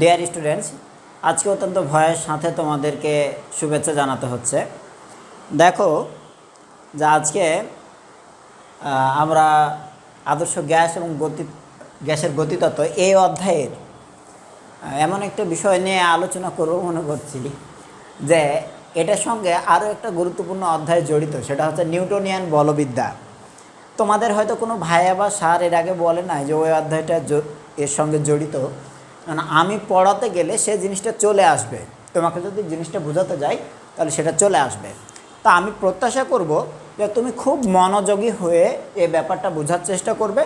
Dear students আজকে অত্যন্ত ভয়ের সাথে তোমাদেরকে শুভেচ্ছা জানাতে হচ্ছে। দেখো, যে আজকে আমরা আদর্শ গ্যাস এবং গতি, গ্যাসের গতিতত্ত্ব এই অধ্যায়ের এমন একটা বিষয় নিয়ে আলোচনা করব মনে করছি যে এটার সঙ্গে আরও একটা গুরুত্বপূর্ণ অধ্যায় জড়িত, সেটা হচ্ছে নিউটনিয়ান বলবিদ্যা। তোমাদের হয়তো কোনো ভাইয়া বা স্যার এর আগে বলে নাই যে ওই অধ্যায়টা এর সঙ্গে জড়িত। কারণ আমি পড়াতে গেলে সে জিনিসটা চলে আসবে। তোমাকে যদি জিনিসটা বোঝাতে যাই, তাহলে সেটা চলে আসবে। তা আমি প্রত্যাশা করব যে তুমি খুব মনোযোগী হয়ে এই ব্যাপারটা বোঝার চেষ্টা করবে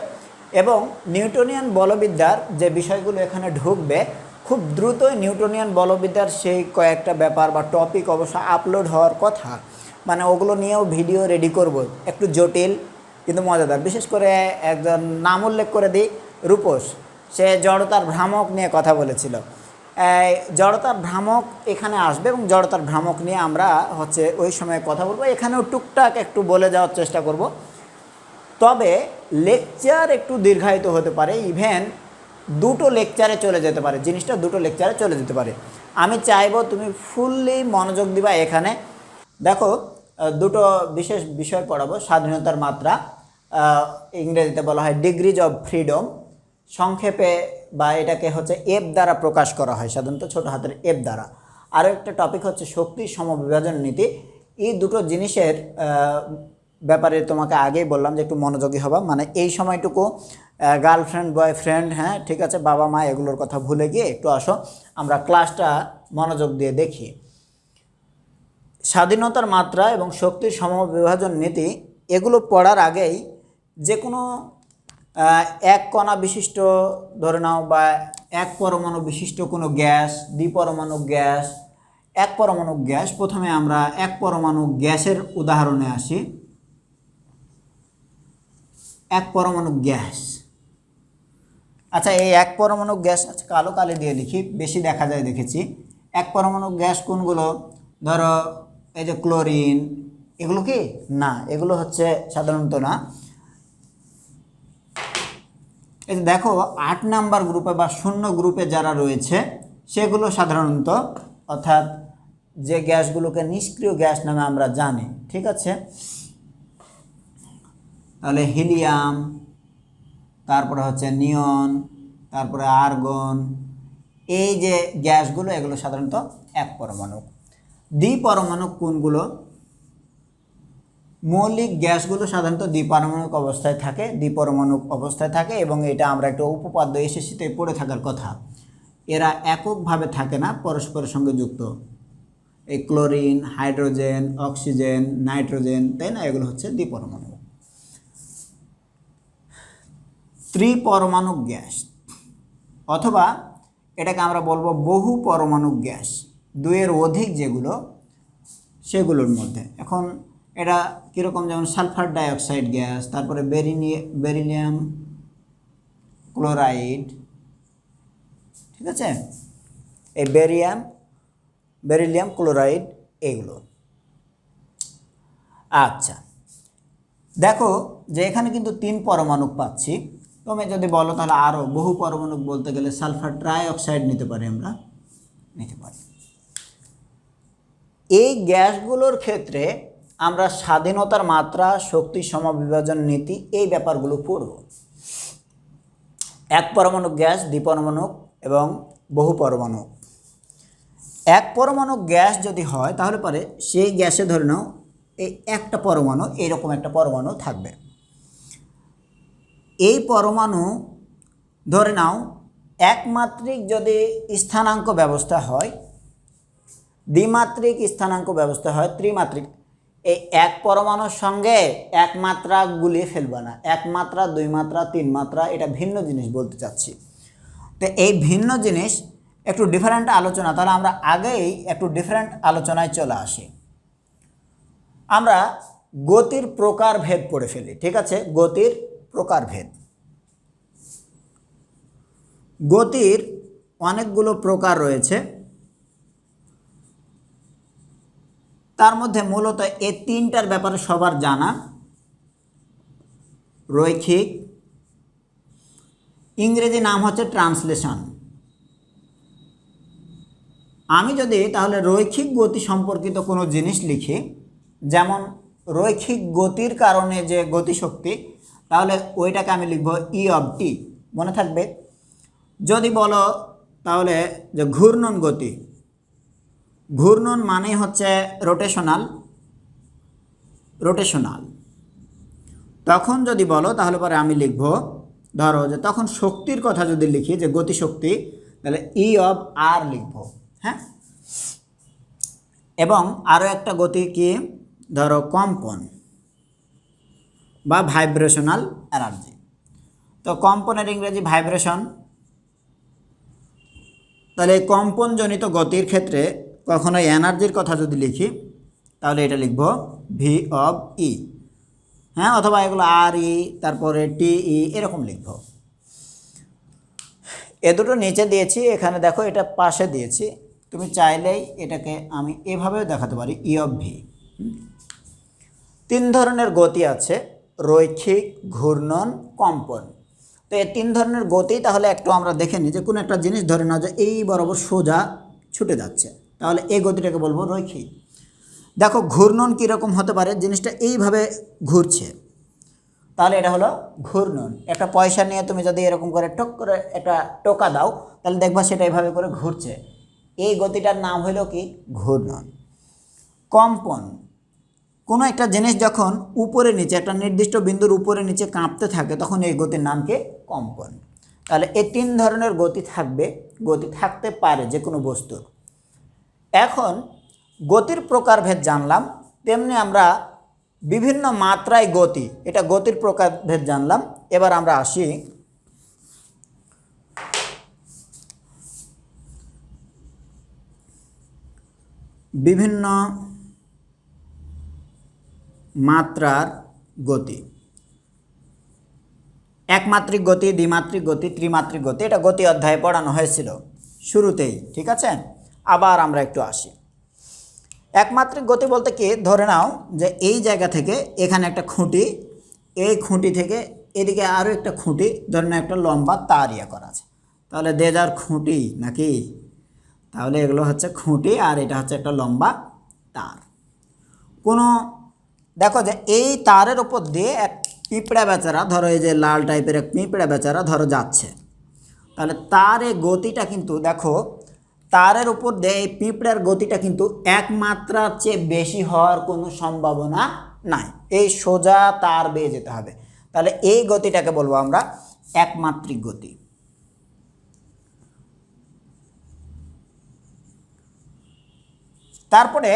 এবং নিউটনিয়ান বলবিদ্যার যে বিষয়গুলো এখানে ঢুকবে, খুব দ্রুতই নিউটনিয়ান বলবিদ্যার সেই কয়েকটা ব্যাপার বা টপিক অবশ্য আপলোড হওয়ার কথা মানে ওগুলো নিয়েও ভিডিও রেডি করব। একটু জটিল, কিন্তু মজাদার। বিশেষ করে একজন নাম উল্লেখ করে দিই রূপোস সে জড়তার ভ্রামক নিয়ে কথা বলেছিল। জড়তার ভ্রামক এখানে আসবে এবং জড়তার ভ্রামক নিয়ে আমরা হচ্ছে ওই সময় কথা বলব। এখানেও টুকটাক একটু বলে যাওয়ার চেষ্টা করব। তবে লেকচার একটু দীর্ঘায়িত হতে পারে। ইভেন দুটো লেকচারে চলে যেতে পারে। জিনিসটা দুটো লেকচারে চলে যেতে পারে। আমি চাইব তুমি ফুললি মনোযোগ দিবা এখানে। দেখো, দুটো বিশেষ বিষয় পড়াবো। স্বাধীনতার মাত্রা ইংরেজিতে বলা হয় ডিগ্রিজ অফ ফ্রিডম। সংক্ষেপে বা এটাকে হচ্ছে এফ দ্বারা প্রকাশ করা হয়, সাধারণত ছোট হাতের এফ দ্বারা। আরও একটা টপিক হচ্ছে শক্তি সমবিভাজন নীতি। এই দুটো জিনিসের ব্যাপারে তোমাকে আগেই বললাম যে একটু মনোযোগী হবা। মানে এই সময়টুকু গার্লফ্রেন্ড বয়ফ্রেন্ড হ্যাঁ ঠিক আছে, বাবা, মা, এগুলোর কথা ভুলে গিয়ে একটু আসো। আমরা ক্লাসটা মনোযোগ দিয়ে দেখি। স্বাধীনতার মাত্রা এবং শক্তির সমবিভাজন নীতি, এগুলো পড়ার আগেই যে কোনো এক কণা বিশিষ্ট ধরে নাও বা এক পরমাণু বিশিষ্ট কোনো গ্যাস দ্বিপরমাণু গ্যাস, এক পরমাণু গ্যাস। প্রথমে আমরা এক পরমাণু গ্যাসের উদাহরণে আসি। এক পরমাণু গ্যাস। আচ্ছা এই এক পরমাণু গ্যাস আচ্ছা কালো কালি দিয়ে লিখি, বেশি দেখা যায় দেখেছি। এক পরমাণু গ্যাস কোনগুলো? ধরো, এই যে ক্লোরিন, এগুলো কি? না, এগুলো হচ্ছে সাধারণত না। এই দেখো, আট নাম্বার গ্রুপে বা শূন্য গ্রুপে যারা রয়েছে, সেগুলো সাধারণত অর্থাৎ যে গ্যাসগুলোকে নিষ্ক্রিয় গ্যাস নামে আমরা জানি, ঠিক আছে? তাহলে হিলিয়াম, তারপরে হচ্ছে নিয়ন, তারপরে আর্গন, এই যে গ্যাসগুলো, এগুলো সাধারণত এক পরমাণু। দ্বিপরমাণু কোনগুলো? মৌলিক গ্যাসগুলো সাধারণত দ্বিপারমাণবিক অবস্থায় থাকে, দ্বিপরমাণুক অবস্থায় থাকে এবং এটা আমরা একটা উপপাদ্য এসএসসিতে পড়ে থাকার কথা। এরা এককভাবে থাকে না, পরস্পরের সঙ্গে যুক্ত। এই ক্লোরিন, হাইড্রোজেন, অক্সিজেন, নাইট্রোজেন, তাই না? এগুলো হচ্ছে দ্বিপরমাণু। ত্রিপরমাণু গ্যাস, অথবা এটাকে আমরা বলব বহু পরমাণু গ্যাস, দুইয়ের অধিক যেগুলো, সেগুলোর মধ্যে। এখন এটা কীরকম? যেমন সালফার ডাইঅক্সাইড গ্যাস, তারপরে বেরিনি, বেরিলিয়াম ক্লোরাইড, ঠিক আছে? এই বেরিয়াম, বেরিলিয়াম ক্লোরাইড এগুলো। আচ্ছা দেখো যে এখানে কিন্তু তিন পরমাণু পাচ্ছি। তুমি যদি বলো তাহলে আরও বহু পরমাণু বলতে গেলে সালফার ট্রাই অক্সাইড নিতে পারি আমরা। নিতে পারি। এই গ্যাসগুলোর ক্ষেত্রে আমরা স্বাধীনতার মাত্রা, শক্তি সমবিভাজন নীতি এই ব্যাপারগুলো পড়ব। এক পরমাণু গ্যাস দ্বিপরমাণু এবং বহু পরমাণু এক পরমাণু গ্যাস যদি হয়, তাহলে পরে সেই গ্যাসে ধরে নাও, এই একটা পরমাণু, এইরকম একটা পরমাণু থাকবে। এই পরমাণু ধরে নাও, একমাত্রিক যদি স্থানাঙ্ক ব্যবস্থা হয়, দ্বিমাত্রিক স্থানাঙ্ক ব্যবস্থা হয়, ত্রিমাত্রিক এই এক পরমাণুর সঙ্গে এক মাত্রা গুলিয়ে ফেলবে না। এক মাত্রা দুই মাত্রা তিন মাত্রা এটা ভিন্ন জিনিস বলতে চাচ্ছি। তো এই ভিন্ন জিনিস একটু ডিফারেন্ট আলোচনা, তাহলে আমরা আগেই একটু ডিফারেন্ট আলোচনায় চলে আসি। আমরা গতির প্রকারভেদ পড়ে ফেলি, ঠিক আছে? গতির প্রকারভেদ গতির অনেকগুলো প্রকার রয়েছে। তার মধ্যে মূলত এই তিনটার ব্যাপারে সবার জানা। রৈখিক। ইংরেজি নাম হচ্ছে ট্রান্সলেশন। আমি যদি তাহলে রৈখিক গতি সম্পর্কিত কোনো জিনিস লিখি, যেমন রৈখিক গতির কারণে যে গতিশক্তি, তাহলে ওইটাকে আমি লিখব ই অফ টি মনে থাকবে? যদি বলো তাহলে যে ঘূর্ণন গতি ঘূর্ণন মানে হচ্ছে রোটেশনাল রোটেশনাল তখন যদি বলো, তাহলে পরে আমি লিখব, ধরো যে তখন শক্তির কথা যদি লিখি, যে গতিশক্তি, তাহলে ই অফ আর লিখব হ্যাঁ? এবং আরও একটা গতি কি? ধরো কম্পন বা ভাইব্রেশনাল এনার্জি তো কম্পনের ইংরেজি ভাইব্রেশন তাহলে কম্পনজনিত গতির ক্ষেত্রে কখনো এনার্জির কথা যদি লিখি, তাহলে এটা লিখব ভি অব ই হ্যাঁ অথবা এগুলো আর ই তারপরে টি ই এরকম লিখব। এ দুটো নিচে দিয়েছি, এখানে দেখো এটা পাশে দিয়েছি। তুমি চাইলেই এটাকে আমি এভাবেও দেখাতে পারি ই অফ ভি তিন ধরনের গতি আছে, রৈখিক, ঘূর্ণন, কম্পন। তো এই তিন ধরনের গতি, তাহলে একটু আমরা দেখে নিই যে কোনো একটা জিনিস ধরে নাও যে এই বরাবর সোজা ছুটে যাচ্ছে। তাহলে এই গতিটাকে বলব রৈখিক। দেখো, ঘূর্ণন কীরকম হতে পারে? জিনিসটা এইভাবে ঘুরছে। তাহলে এটা হলো ঘূর্ণন। একটা পয়সা নিয়ে তুমি যদি এরকম করে টক করে একটা টোকা দাও, তাহলে দেখবা সেটা এইভাবে করে ঘুরছে। এই গতিটার নাম হলো কি? ঘূর্ণন। কম্পন। কোনো একটা জিনিস যখন উপরে নিচে, একটা নির্দিষ্ট বিন্দুর উপরে নিচে কাঁপতে থাকে, তখন এই গতির নামকে কম্পন। তাহলে এই তিন ধরনের গতি থাকবে। গতি থাকতে পারে যে কোনো বস্তুর। এখন গতির প্রকারভেদ জানলাম, তেমনি আমরা বিভিন্ন মাত্রায় গতি, এটা গতির প্রকারভেদ জানলাম। এবার আমরা আসি। বিভিন্ন মাত্রার গতি। একমাত্রিক গতি, দ্বিমাত্রিক গতি, ত্রিমাত্রিক গতি, এটা গতি অধ্যায়ে পড়ানো হয়েছিল। শুরুতেই, ঠিক আছে? আবার আমরা একটু আসি। একমাত্রিক গতি বলতে কি? ধরে নাও যে এই জায়গা থেকে এখানে একটা খুঁটি, এই খুঁটি থেকে এদিকে আরও একটা খুঁটি, ধরে নাও একটা লম্বা তার ইয়ে করা আছে। তাহলে দে যার খুঁটি নাকি? তাহলে এগুলো হচ্ছে খুঁটি আর এটা হচ্ছে একটা লম্বা তার। কোনো, দেখো যে এই তারের ওপর দিয়ে এক পিঁপড়া বেচারা, ধরো এই যে লাল টাইপের এক পিঁপড়া বেচারা ধরো যাচ্ছে। তাহলে তার এই গতিটা কিন্তু দেখো তারের উপর দিয়ে এই পিঁপড়ার গতিটা কিন্তু এক মাত্রার চেয়ে বেশি হওয়ার কোনো সম্ভাবনা নাই। এই সোজা তার বেয়ে যেতে হবে। তাহলে এই গতিটাকে বলব আমরা একমাত্রিক গতি। তারপরে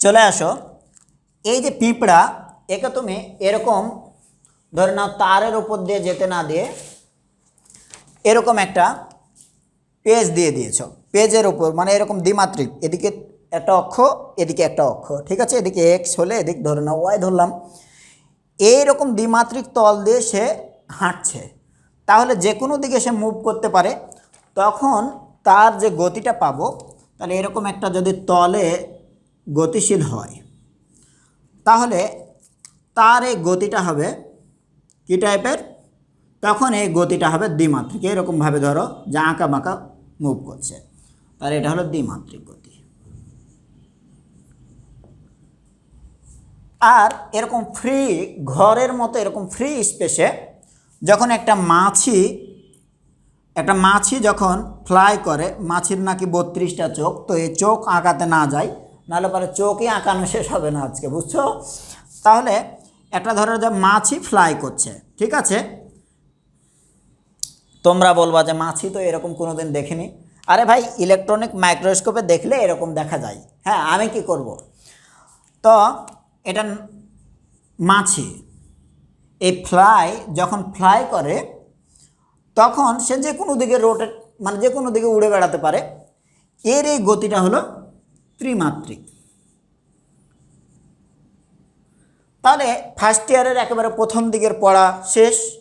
চলে আসো, এই যে পিঁপড়া, একে তুমি এরকম ধরে নাও তারের উপর দিয়ে যেতে না দিয়ে এরকম একটা পেজ দিয়ে দিয়েছ। পেজের ওপর মানে এরকম দ্বিমাত্রিক, এদিকে একটা অক্ষ, এদিকে একটা অক্ষ, ঠিক আছে? এদিকে এক্স হলে এদিক ধরে নাও ওয়াই ধরলাম। এইরকম দ্বিমাত্রিক তল দিয়ে সে হাঁটছে। তাহলে যে কোনো দিকে সে মুভ করতে পারে, তখন তার যে গতিটা পাবো, তাহলে এরকম একটা যদি তলে গতিশীল হয়, তাহলে তার এই গতিটা হবে কী টাইপের তখন এই গতিটা হবে দ্বিমাত্রিক। এরকমভাবে ধরো, যা আঁকা বাঁকা মুভ করছে। তাহলে এটা হলো দ্বিমাত্রিক গতি। আর এরকম ফ্রি ঘরের মতো, এরকম ফ্রি স্পেসে যখন একটা মাছি একটা মাছি যখন ফ্লাই করে, মাছির নাকি বত্রিশটা চোখ, তো এই চোখ আঁকাতে না যায় নাহলে পরে চোখই আঁকানো শেষ হবে না আজকে, বুঝছ? তাহলে একটা ধরো যে মাছি ফ্লাই করছে, ঠিক আছে? তোমরা বলবা যে মাছি তো এরকম কোনো দিন দেখিনি। আরে ভাই ইলেকট্রনিক মাইক্রোস্কোপে দেখলে এরকম দেখা যায়। হ্যাঁ আমি কি করব? তো, এটা মাছি। এই ফ্লাই যখন ফ্লাই করে, তখন সে যে কোনো দিকে রোটেট মানে যে কোনো দিকে উড়ে বেড়াতে পারে। এর এই গতিটা হলো ত্রিমাত্রিক। তাহলে ফার্স্ট ইয়ারের একেবারে প্রথম দিকের পড়া শেষ,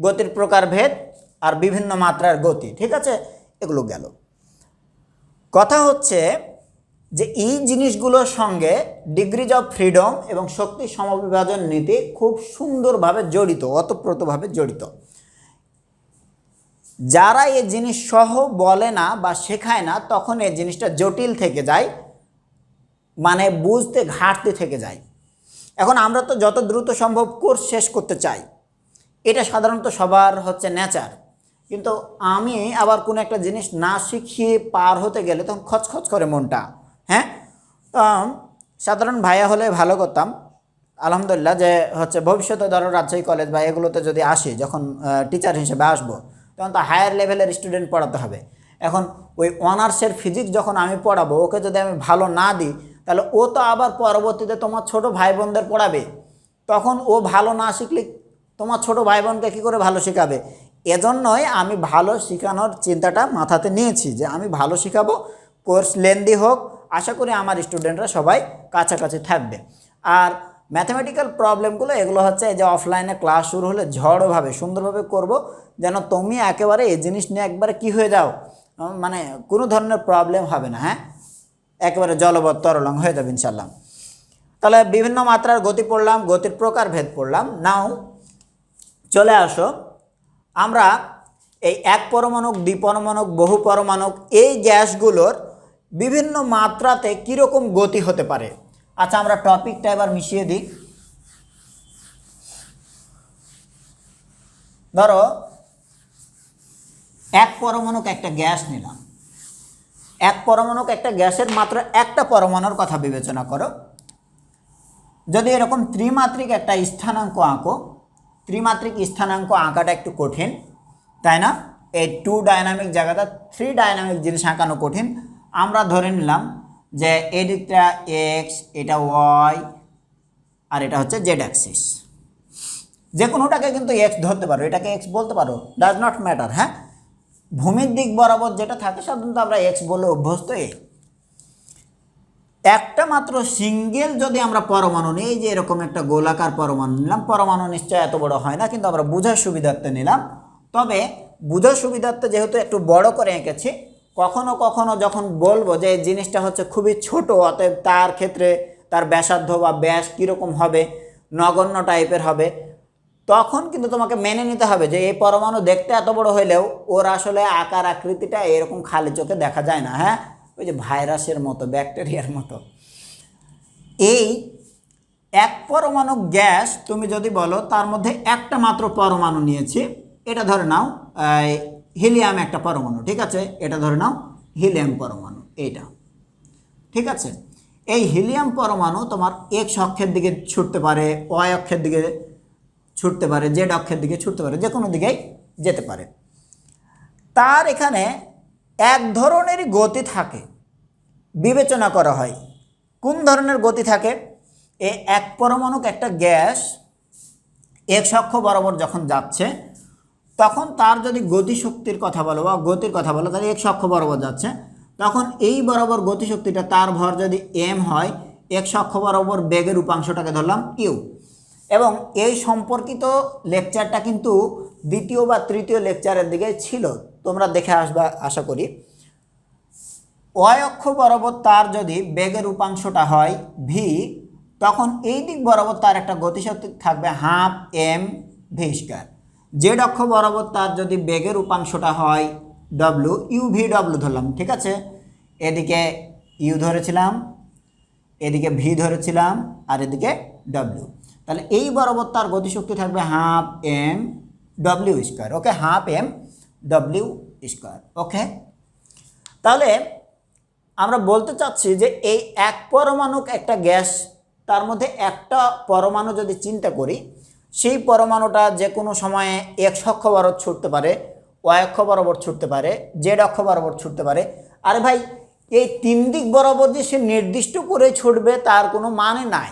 গতির প্রকারভেদ আর বিভিন্ন মাত্রার গতি, ঠিক আছে? এগুলো গেল। কথা হচ্ছে যে এই জিনিসগুলোর সঙ্গে ডিগ্রিজ অফ ফ্রিডম এবং শক্তি সমবিভাজন নীতি খুব সুন্দরভাবে জড়িত অতপ্রতভাবে জড়িত। যারা এই জিনিস সহ বলে না বা শেখায় না, তখন এই জিনিসটা জটিল থেকে যায় মানে বুঝতে ঘাটতি থেকে যায়। এখন আমরা তো যত দ্রুত সম্ভব কোর্স শেষ করতে চাই, এটা সাধারণত সবার হচ্ছে নেচার কিন্তু আমি আবার কোনো একটা জিনিস না শিখিয়ে পার হতে গেলে তখন খচখচ করে মনটা হ্যাঁ? সাধারণ ভাইয়া হলে ভালো করতাম। আলহামদুলিল্লাহ যে হচ্ছে ভবিষ্যতে ধরো রাজশাহী কলেজ বা এগুলোতে যদি আসি, যখন টিচার হিসেবে আসব, তখন তো হায়ার লেভেলের স্টুডেন্ট পড়াতে হবে। এখন ওই অনার্সের ফিজিক্স যখন আমি পড়াবো, ওকে যদি আমি ভালো না দিই, তাহলে ও তো আবার পরবর্তীতে তোমার ছোট ভাই বোনদের পড়াবে। তখন ও ভালো না শিখলে তোমার ছোট ভাই বোনকে কী করে ভালো শেখাবে? এজন্যই আমি ভালো শেখানোর চিন্তাটা মাথাতে নিয়েছি যে আমি ভালো শেখাবো, কোর্স লেন্দি হোক, আশা করি আমার স্টুডেন্টরা সবাই কাছাকাছি থাকবে। আর ম্যাথামেটিক্যাল প্রবলেমগুলো এগুলো হচ্ছে যে অফলাইনে ক্লাস শুরু হলে ঝড়োভাবে, সুন্দরভাবে করব, যেন তুমি একেবারে এই জিনিস নিয়ে একবারে কি হয়ে যাও মানে কোনো ধরনের প্রবলেম হবে না হ্যাঁ? একেবারে জলবৎ তরলং হয়ে যাবে ইনশাল্লাহ তাহলে বিভিন্ন মাত্রার গতি পড়লাম, গতির প্রকার ভেদ পড়লাম। নাও, চলে আসো। আমরা এই এক পরমাণুক দ্বিপরমাণুক বহু পরমাণুক এই গ্যাসগুলোর বিভিন্ন মাত্রাতে কীরকম গতি হতে পারে? আচ্ছা আমরা টপিকটা এবার মিশিয়ে দিই। ধরো, এক পরমাণুক একটা গ্যাস নিলাম। এক পরমাণুক একটা গ্যাসের মাত্র একটা পরমাণুর কথা বিবেচনা করো। যদি এরকম ত্রিমাত্রিক একটা স্থানাঙ্ক আঁকো ত্রিমাত্রিক স্থানাঙ্ক আঁকাটা একটু কঠিন, তাই না? এই টু ডায়নামিক জায়গাটা থ্রি ডায়নামিক জিনিস আঁকানো কঠিন। আমরা ধরে নিলাম যে এদিকটা এক্স এটা ওয়াই আর এটা হচ্ছে জেড অ্যাক্সিস যে কোনোটাকে কিন্তু এক্স ধরতে পারো, এটাকে এক্স বলতে পারো ডাজ নট ম্যাটার হ্যাঁ? ভূমির দিক বরাবর যেটা থাকে সাধারণত আমরা এক্স বলে অভ্যস্ত এই। একটা মাত্র সিঙ্গেল যদি আমরা পরমাণু নিই যে এরকম একটা গোলাকার পরমাণু নিলাম, পরমাণু নিশ্চয় এত বড় হয় না, কিন্তু আমরা বোঝার সুবিধার্থে নিলাম। তবে বোঝার সুবিধার্থে যেহেতু একটু বড় করে এঁকেছি, কখনো কখনো যখন বলব যে এই জিনিসটা হচ্ছে খুবই ছোট, অতএব তার ক্ষেত্রে তার ব্যাসার্ধ বা ব্যাস কীরকম হবে, নগণ্য টাইপের হবে, তখন কিন্তু তোমাকে মেনে নিতে হবে যে এই পরমাণু দেখতে এত বড় হইলেও ওর আসলে আকার আকৃতিটা এরকম খালি চোখে দেখা যায় না হ্যাঁ? ওই যে ভাইরাসের মতো, ব্যাকটেরিয়ার মতো। এই এক পরমাণু গ্যাস তুমি যদি বলো, তার মধ্যে একটা মাত্র পরমাণু নিয়েছি। এটা ধরে নাও হিলিয়াম একটা পরমাণু, ঠিক আছে? এটা ধরে নাও, হিলিয়াম পরমাণু, এইটা। ঠিক আছে? এই হিলিয়াম পরমাণু তোমার এক্স অক্ষের দিকে ছুটতে পারে ওয়াই অক্ষের দিকে ছুটতে পারে জেড অক্ষের দিকে ছুটতে পারে যে কোনো দিকেই যেতে পারে। তার এখানে এক ধরনেরই গতি থাকে, বিবেচনা করা হয়। কোন ধরনের গতি থাকে? এ এক পরমাণুক একটা গ্যাস এক অক্ষ বরাবর যখন যাচ্ছে, তখন তার যদি গতিশক্তির কথা বলো বা গতির কথা বলো, তাহলে এক অক্ষ বরাবর যাচ্ছে। তখন এই বরাবর গতিশক্তিটা তার ভর যদি এম হয় এক অক্ষ বরাবর বেগের উপাংশটাকে ধরলাম ইউ এবং এই সম্পর্কিত লেকচারটা কিন্তু দ্বিতীয় বা তৃতীয় লেকচারের দিকে ছিল। তোমরা দেখে আসবা, আশা করি। ওয়াই অক্ষ বরাবর তার যদি বেগের উপাংশটা হয় ভি তখন এই দিক বরাবর তার একটা গতিশক্তি থাকবে half M V square Z অক্ষ বরাবর তার যদি বেগের উপাংশটা হয় ডব্লু ইউ ভি ডব্লু ধরলাম, ঠিক আছে? এদিকে ইউ ধরেছিলাম, এদিকে ভি ধরেছিলাম, আর এদিকে ডব্লিউ তাহলে এই বরাবর তার গতিশক্তি থাকবে half M W square okay half M W square okay তাহলে আমরা বলতে চাচ্ছি যে এই এক পরমাণুক একটা গ্যাস, তার মধ্যে একটা পরমাণু যদি চিন্তা করি, সেই পরমাণুটা যে কোনো সময়ে এক্স অক্ষ বরাবর ছুটতে পারে, ওয়াই অক্ষ বরাবর ছুটতে পারে, জেড অক্ষ বরাবর ছুটতে পারে। আরে ভাই, এই তিন দিক বরাবর যে সে নির্দিষ্ট করে ছুটবে, তার কোনো মানে নাই।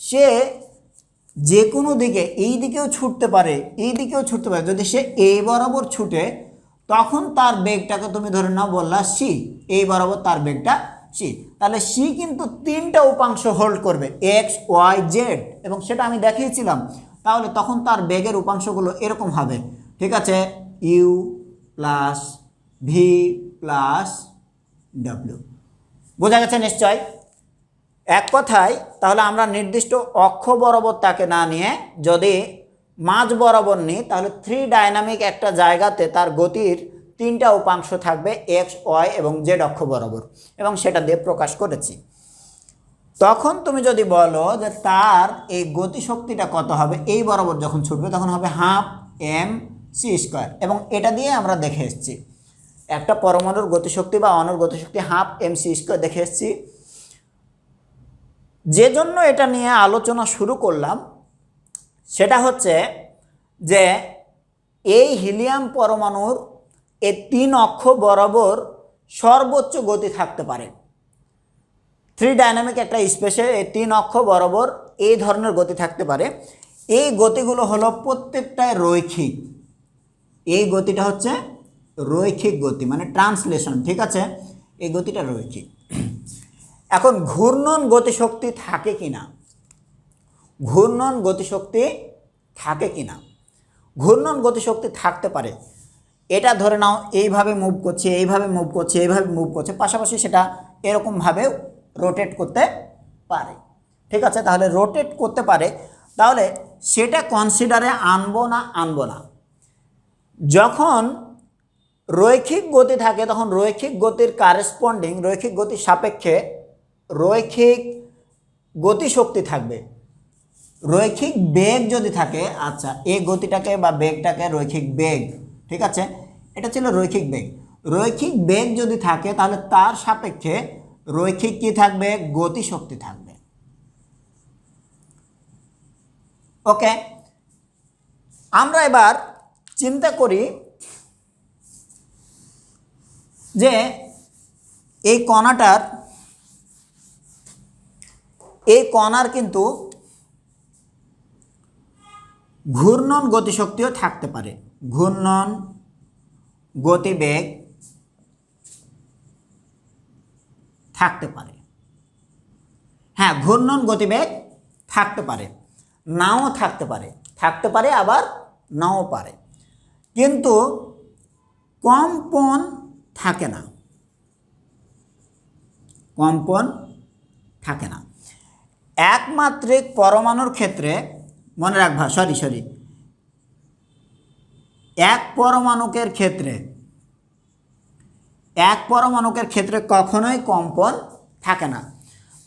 সে যে কোনো দিকে, এই দিকেও ছুটতে পারে, এই দিকেও ছুটতে পারে। যদি সে এই বরাবর ছুটে তখন তার বেগটাকে তুমি ধরে নাও বললা সি এই বরাবর তার বেগটা সি তাহলে সি কিন্তু তিনটা উপাংশ হোল্ড করবে এক্স ওয়াই জেড এবং সেটা আমি দেখিয়েছিলাম। তাহলে তখন তার বেগের উপাংশগুলো এরকম হবে, ঠিক আছে? U plus V plus W বোঝা গেছে নিশ্চয়? এক কথায়, তাহলে আমরা নির্দিষ্ট অক্ষ বরাবর তাকে না নিয়ে যদি মাঝ বরাবর নিই, তাহলে থ্রি ডাইনামিক একটা জায়গাতে তার গতির তিনটা উপাংশ থাকবে এক্স ওয়াই এবং জেড অক্ষ বরাবর, এবং সেটা দিয়ে প্রকাশ করেছি। তখন তুমি যদি বলো যে তার এই গতিশক্তিটা কত হবে, এই বরাবর যখন ছুটবে, তখন হবে হাফ এম সি স্কোয়ার এবং এটা দিয়ে আমরা দেখে এসেছি। একটা পরমাণুর গতিশক্তি বা অণুর গতিশক্তি হাফ এম সি স্কোয়ার দেখে এসেছি। যে জন্য এটা নিয়ে আলোচনা শুরু করলাম সেটা হচ্ছে যে এই হিলিয়াম পরমাণুর এই তিন অক্ষ বরাবর সর্বোচ্চ গতি থাকতে পারে। থ্রি ডাইনামিক একটা স্পেসে এই তিন অক্ষ বরাবর এই ধরনের গতি থাকতে পারে। এই গতিগুলো হলো প্রত্যেকটাই রৈখিক। এই গতিটা হচ্ছে রৈখিক গতি মানে ট্রান্সলেশন, ঠিক আছে? এই গতিটা রৈখিক। এখন ঘূর্ণন গতিশক্তি থাকে কি না ঘূর্ণন গতিশক্তি থাকে কি না ঘূর্ণন গতিশক্তি থাকতে পারে। এটা ধরে নাও, এইভাবে মুভ করছে, এইভাবে মুভ করছে, এইভাবে মুভ করছে, পাশাপাশি সেটা এরকমভাবে রোটেট করতে পারে। ঠিক আছে? তাহলে রোটেট করতে পারে। তাহলে সেটা কনসিডারে আনব না আনব না? যখন রৈখিক গতি থাকে, তখন রৈখিক গতির কারেসপন্ডিং রৈখিক গতির সাপেক্ষে রৈখিক গতিশক্তি থাকবে। রৈখিক বেগ যদি থাকে আচ্ছা এই গতিটাকে বা বেগটাকে রৈখিক বেগ, ঠিক আছে? এটা ছিল রৈখিক বেগ। রৈখিক বেগ যদি থাকে, তাহলে তার সাপেক্ষে রৈখিক কি থাকবে? গতিশক্তি থাকবে। ওকে? আমরা এবার চিন্তা করি যে এই কণাটার, এই কণার কিন্তু ঘূর্ণন গতিশক্তিও থাকতে পারে। ঘূর্ণন গতিবেগ থাকতে পারে। হ্যাঁ ঘূর্ণন গতিবেগ থাকতে পারে। নাও থাকতে পারে। থাকতে পারে, আবার নাও পারে। কিন্তু কম্পন থাকে না। কম্পন থাকে না। একমাত্রিক পরমাণুর ক্ষেত্রে মনে রাখবা সরি সরি এক পরমাণুকের ক্ষেত্রে, এক পরমাণুকের ক্ষেত্রে কখনোই কম্পন থাকে না।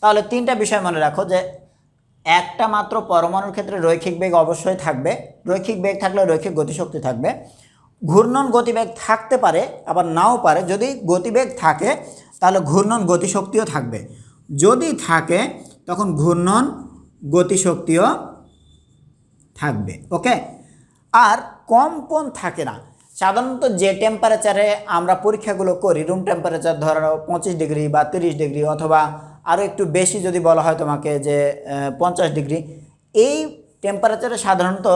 তাহলে তিনটা বিষয় মনে রাখো যে, একটা মাত্র পরমাণুর ক্ষেত্রে রৈখিক বেগ অবশ্যই থাকবে। রৈখিক বেগ থাকলে রৈখিক গতিশক্তি থাকবে। ঘূর্ণন গতিবেগ থাকতে পারে, আবার নাও পারে। যদি গতিবেগ থাকে, তাহলে ঘূর্ণন গতিশক্তিও থাকবে। যদি থাকে, তখন ঘূর্ণন গতিশক্তিও থাকবে ওকে আর কম্পন থাকে না। সাধারণত যে টেম্পারেচারে আমরা পরীক্ষাগুলো করি রুম টেম্পারেচার ধরো পঁচিশ ডিগ্রি বা তিরিশ ডিগ্রি অথবা আরও একটু বেশি যদি বলা হয় তোমাকে যে পঞ্চাশ ডিগ্রি এই টেম্পারেচারে সাধারণত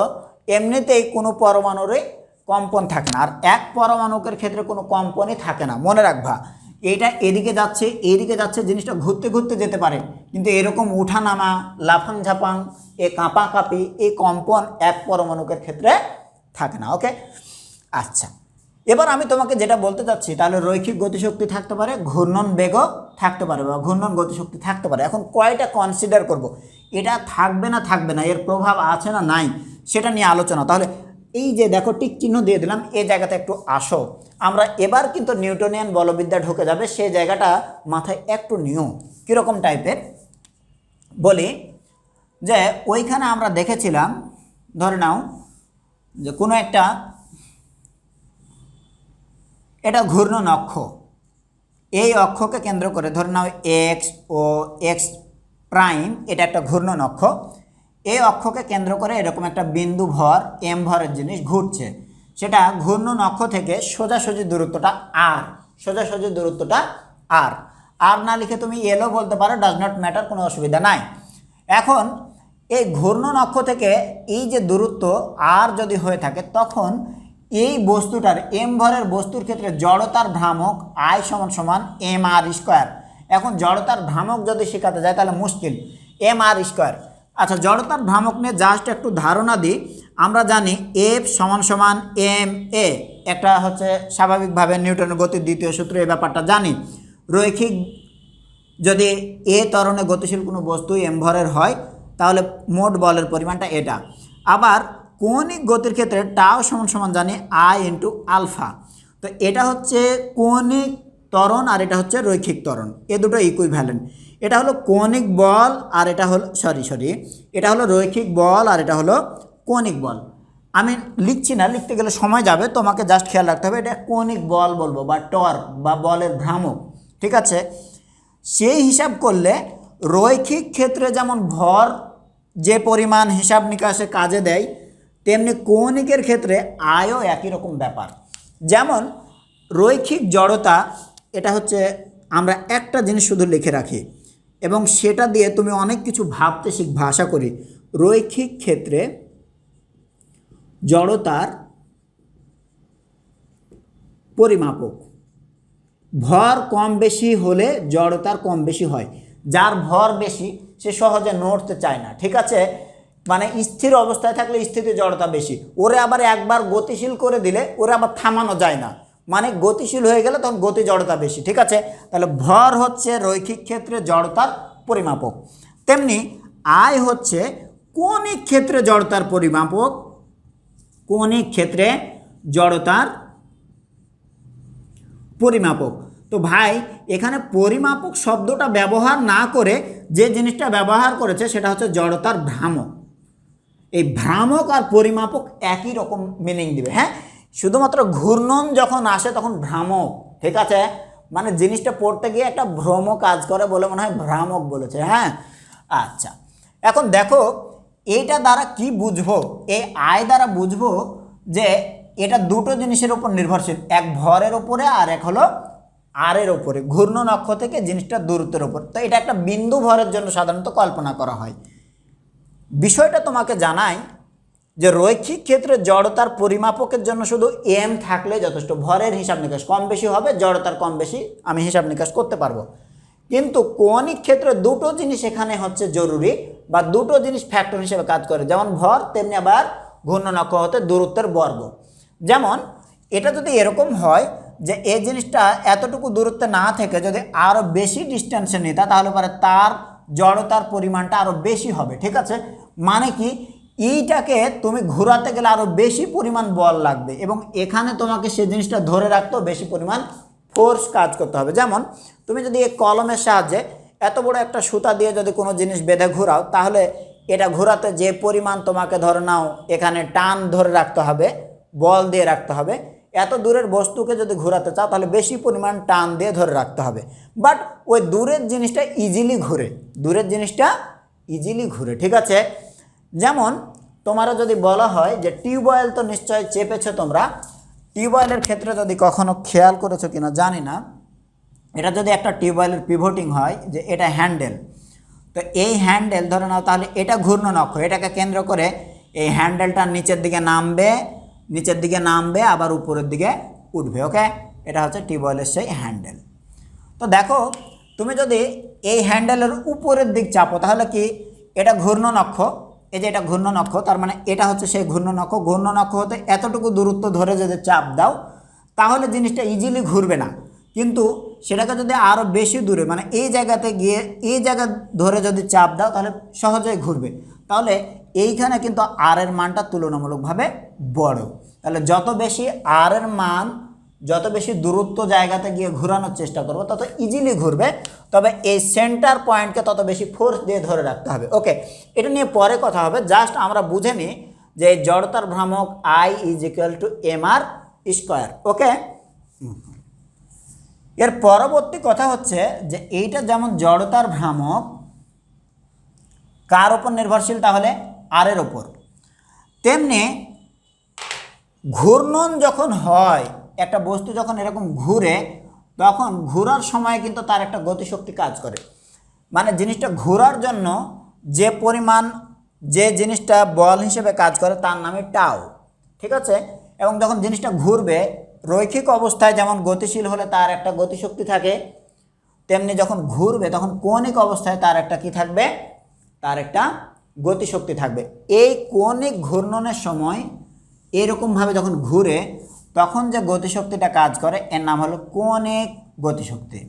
এমনিতেই কোনো পরমাণুরই কম্পন থাকে না। আর এক পরমাণুকের ক্ষেত্রে কোনো কম্পনই থাকে না। মনে রাখবা এইটা এদিকে যাচ্ছে এদিকে যাচ্ছে, জিনিসটা ঘুরতে ঘুরতে যেতে পারে। কিন্তু এরকম উঠানামা লাফাং ঝাপাং এ কাঁপা কাঁপি এই কম্পন এক পরমাণুকের ক্ষেত্রে থাকে না ওকে আচ্ছা এবার আমি তোমাকে যেটা বলতে চাচ্ছি, তাহলে রৈখিক গতিশক্তি থাকতে পারে, ঘূর্ণন বেগও থাকতে পারে, বা ঘূর্ণন গতিশক্তি থাকতে পারে। এখন কয়টা কনসিডার করব। এটা থাকবে না থাকবে না, এর প্রভাব আছে না নাই, সেটা নিয়ে আলোচনা। তাহলে এই যে দেখো টিক চিহ্ন দিয়ে দিলাম এই জায়গাতে একটু আসো। আমরা এবার কিন্তু নিউটনিয়ান বলবিদ্যা ঢুকে যাবে, সে জায়গাটা মাথায় একটু নিও। কীরকম টাইপের বলি যে ওইখানে আমরা দেখেছিলাম, ধরে নাও যে কোনো একটা, এটা ঘূর্ণন অক্ষ এই অক্ষকে কেন্দ্র করে ধরে নাও এক্স ও এক্স প্রাইম, এটা একটা ঘূর্ণন অক্ষ এই অক্ষকে কেন্দ্র করে এরকম একটা বিন্দু ভর এম ভরের জিনিস ঘুরছে। সেটা ঘূর্ণন অক্ষ থেকে সোজাসুজি দূরত্বটা আর সোজাসুজি দূরত্বটা আর আর না লিখে তুমি এলো বলতে পারো ডাজ নট ম্যাটার কোনো অসুবিধা নাই। এখন এই ঘূর্ণন অক্ষ থেকে এই যে দূরত্ব আর যদি হয়ে থাকে, তখন এই বস্তুটার এম ভরের বস্তুর ক্ষেত্রে জড়তার ভ্রামক আই সমান সমান এম আর স্কোয়ার এখন জড়তার ভ্রামক যদি শেখাতে যায়, তাহলে মুশকিল। এম আর স্কোয়ার আচ্ছা জড়তার ভ্রামক নিয়ে জাস্ট একটু ধারণা দিই। আমরা জানি এফ সমান সমান এম এ একটা হচ্ছে স্বাভাবিকভাবে নিউটনের গতির দ্বিতীয় সূত্র, এই ব্যাপারটা জানি। রৈখিক, যদি এ তরণে গতিশীল কোনো বস্তু এম ভরের হয়, তাহলে মোট বলের পরিমাণটা এটা। আবার কৌণিক গতির ক্ষেত্রে টাও সমান সমান জানি আই ইন্টু আলফা তো এটা হচ্ছে কৌণিক ত্বরণ আর এটা হচ্ছে রৈখিক ত্বরণ। এ দুটো ইকুইভ্যালেন্ট এটা হলো কৌণিক বল আর এটা হলো, সরি সরি, এটা হলো রৈখিক বল আর এটা হলো কৌণিক বল। আমি লিখছি না, লিখতে গেলে সময় যাবে, তোমাকে জাস্ট খেয়াল রাখতে হবে, এটা কৌণিক বল বলব বা টর্ক বা বলের ভ্রামক, ঠিক আছে? সেই হিসাব করলে রৈখিক ক্ষেত্রে যেমন ভর যে পরিমাণ হিসাব নিকাশে কাজে দেয়, তেমনি কৌণিকের ক্ষেত্রে আয়ও একই রকম ব্যাপার। যেমন রৈখিক জড়তা, এটা হচ্ছে আমরা একটা জিনিস শুধু লিখে রাখি এবং সেটা দিয়ে তুমি অনেক কিছু ভাবতে শিখবা আশা করি। রৈখিক ক্ষেত্রে জড়তার পরিমাপক। ভর কম বেশি হলে জড়তার কম বেশি হয়। যার ভর বেশি, সে সহজে নড়তে চায় না, ঠিক আছে? মানে স্থির অবস্থায় থাকলে স্থিতি জড়তা বেশি। ওরে আবার একবার গতিশীল করে দিলে, ওরে আবার থামানো যায় না। মানে গতিশীল হয়ে গেলে তখন গতি জড়তা বেশি, ঠিক আছে? তাহলে ভর হচ্ছে রৈখিক ক্ষেত্রে জড়তার পরিমাপক। তেমনি আয় হচ্ছে কৌণিক ক্ষেত্রে জড়তার পরিমাপক কৌণিক ক্ষেত্রে জড়তার পরিমাপক। তো ভাই, এখানে পরিমাপক শব্দটা ব্যবহার না করে যে জিনিসটা ব্যবহার করেছে সেটা হচ্ছে জড়তার ভ্রামক। এই ভ্রামক আর পরিমাপক একই রকম মিনিং দিবে হ্যাঁ? শুধুমাত্র ঘূর্ণন যখন আসে তখন ভ্রামক, ঠিক আছে? মানে জিনিসটা পড়তে গিয়ে একটা ভ্রম কাজ করে বলে মনে হয় ভ্রামক বলেছে হ্যাঁ? আচ্ছা এখন দেখো, এইটা দ্বারা কি বুঝব? এই আয় দ্বারা বুঝব যে এটা দুটো জিনিসের উপর নির্ভরশীল, এক ভরের উপরে আর এক হলো আরের ওপরে ঘূর্ণন অক্ষ থেকে জিনিসটা দূরত্বের ওপর তো এটা একটা বিন্দু ভরের জন্য সাধারণত কল্পনা করা হয়। বিষয়টা তোমাকে জানাই যে রৈখিক ক্ষেত্রে জড়তার পরিমাপকের জন্য শুধু এম থাকলে যথেষ্ট। ভরের হিসাব নিকাশ কম বেশি হবে, জড়তার কম বেশি আমি হিসাব নিকাশ করতে পারব। কিন্তু কৌণিক ক্ষেত্রে দুটো জিনিস এখানে হচ্ছে জরুরি বা দুটো জিনিস ফ্যাক্টর হিসেবে কাজ করে। যেমন ভর, তেমনি আবার ঘূর্ণনক্ষ হতে দূরত্বের বর্গ। যেমন এটা যদি এরকম হয় যে এই জিনিসটা এতটুকু দূরত্বে না থেকে যদি আরও বেশি ডিস্টেন্সে নিতা, তাহলে পরে তার জড়তার পরিমাণটা আরও বেশি হবে। ঠিক আছে? মানে কি? এইটাকে তুমি ঘোরাতে গেলে আরও বেশি পরিমাণ বল লাগবে এবং এখানে তোমাকে সে জিনিসটা ধরে রাখতেও বেশি পরিমাণ ফোর্স কাজ করতে হবে। যেমন, তুমি যদি এই কলমের সাহায্যে এত বড় একটা সুতা দিয়ে যদি কোনো জিনিস বেঁধে ঘোরাও, তাহলে এটা ঘোরাতে যে পরিমাণ তোমাকে ধরে নাও, এখানে টান ধরে রাখতে হবে, বল দিয়ে রাখতে হবে। এত দূরের বস্তুকে যদি ঘোরাতে চাও, তাহলে বেশি পরিমাণ টান দিয়ে ধরে রাখতে হবে। বাট ওই দূরের জিনিসটা ইজিলি ঘুরে, দূরের জিনিসটা ইজিলি ঘুরে, ঠিক আছে? যেমন তোমারও যদি বলা হয় যে টিউবওয়েল তো নিশ্চয় চেপেছো তোমরা, টিউবওয়েলের ক্ষেত্রে যদি কখনো খেয়াল করেছ কিনা জানি না, এটা যদি একটা টিউবওয়েলের পিভোটিং হয় যে এটা হ্যান্ডেল, তো এই হ্যান্ডেল ধরে নাও তাহলে এটা ঘূর্ণন অক্ষ, এটাকে কেন্দ্র করে এই হ্যান্ডেলটা নিচের দিকে নামবে, নিচের দিকে নামবে, আবার উপরের দিকে উঠবে, ওকে? এটা হচ্ছে টিউবওয়েলের সেই হ্যান্ডেল। তো দেখো, তুমি যদি এই হ্যান্ডেলের উপরের দিক চাপো তাহলে কি এটা ঘূর্ণন অক্ষ? এই যে এটা ঘূর্ণন অক্ষ তার মানে এটা হচ্ছে সেই ঘূর্ণন অক্ষ ঘূর্ণন অক্ষ হতে এতটুকু দূরত্ব ধরে যদি চাপ দাও, তাহলে জিনিসটা ইজিলি ঘুরবে না। কিন্তু সেটাকে যদি আরও বেশি দূরে মানে এই জায়গাতে গিয়ে, এই জায়গা ধরে যদি চাপ দাও, তাহলে সহজেই ঘুরবে। তাহলে এইখানে কিন্তু আর এর মানটা তুলনামূলকভাবে বড়। তাহলে যত বেশি আর এর মান যত বেশি দূরত্ব জায়গাতে গিয়ে ঘোরানোর চেষ্টা করব, তত ইজিলি ঘুরবে। তবে এই সেন্টার পয়েন্টকে তত বেশি ফোর্স দিয়ে ধরে রাখতে হবে। ওকে এটা নিয়ে পরে কথা হবে। জাস্ট আমরা বুঝে নিই যে জড়তার ভ্রামক I is equal to M R square okay এর পরবর্তী কথা হচ্ছে যে এইটা যেমন জড়তার ভ্রামক, কার ওপর নির্ভরশীল তাহলে? আরের ওপর তেমনি ঘূর্ণন যখন হয় একটা বস্তু যখন এরকম ঘুরে, তখন ঘোরার সময় কিন্তু তার একটা গতিশক্তি কাজ করে। মানে জিনিসটা ঘোরার জন্য যে পরিমাণ যে জিনিসটা বল হিসেবে কাজ করে তার নামে টাও, ঠিক আছে? এবং যখন জিনিসটা ঘুরবে, রৈখিক অবস্থায় যেমন গতিশীল হলে তার একটা গতিশক্তি থাকে, তেমনি যখন ঘুরবে, তখন কৌণিক অবস্থায় তার একটা কি থাকবে? তার একটা গতিশক্তি থাকবে। এই কৌণিক ঘূর্ণনের সময় এরকমভাবে যখন ঘুরে তখন যে গতিশক্তিটা কাজ করে এর নাম হলো কোনেক গতিশক্তি।